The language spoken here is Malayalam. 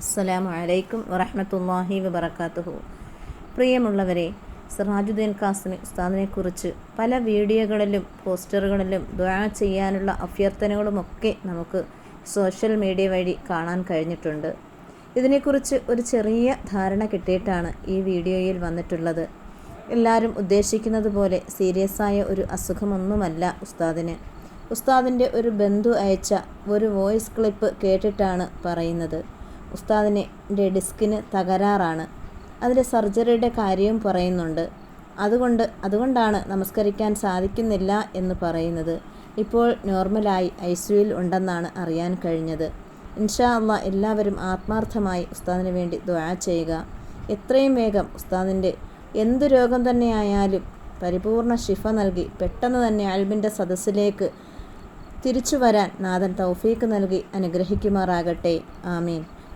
അസ്സലാമു അലൈക്കും വറഹമത്തല്ലാഹി വബർക്കാത്തുഹു പ്രിയമുള്ളവരെ സിറാജുദ്ദീൻ കാസിമി ഉസ്താദിനെക്കുറിച്ച് പല വീഡിയോകളിലും പോസ്റ്ററുകളിലും ദ്വാ ചെയ്യാനുള്ള അഭ്യർത്ഥനകളുമൊക്കെ നമുക്ക് സോഷ്യൽ മീഡിയ വഴി കാണാൻ കഴിഞ്ഞിട്ടുണ്ട്. ഇതിനെക്കുറിച്ച് ഒരു ചെറിയ ധാരണ കിട്ടിയിട്ടാണ് ഈ വീഡിയോയിൽ വന്നിട്ടുള്ളത്. എല്ലാവരും ഉദ്ദേശിക്കുന്നത് പോലെ സീരിയസായ ഒരു അസുഖമൊന്നുമല്ല ഉസ്താദിന്. ഉസ്താദിന്റെ ഒരു ബന്ധു അയച്ച ഒരു വോയിസ് ക്ലിപ്പ് കേട്ടിട്ടാണ് പറയുന്നത്. ഉസ്താദിന്റെ ഡിസ്കിന് തകരാറാണ്. അതിൽ സർജറിയുടെ കാര്യവും പറയുന്നുണ്ട്. അതുകൊണ്ട് അതുകൊണ്ടാണ് നമസ്കരിക്കാൻ സാധിക്കുന്നില്ല എന്ന് പറയുന്നത്. ഇപ്പോൾ നോർമലായി ഐ സിയുയിൽ ഉണ്ടെന്നാണ് അറിയാൻ കഴിഞ്ഞത്. ഇൻഷാ അള്ളാ എല്ലാവരും ആത്മാർത്ഥമായി ഉസ്താദിന് വേണ്ടി ദ്വാ ചെയ്യുക. എത്രയും വേഗം ഉസ്താദിന്റെ എന്തു രോഗം തന്നെയായാലും പരിപൂർണ ശിഫ നൽകി പെട്ടെന്ന് തന്നെ അൽബിന്റെ സദസ്സിലേക്ക് തിരിച്ചു വരാൻ നാഥൻ തൗഫീക്ക് നൽകി അനുഗ്രഹിക്കുമാറാകട്ടെ. ആമീൻ.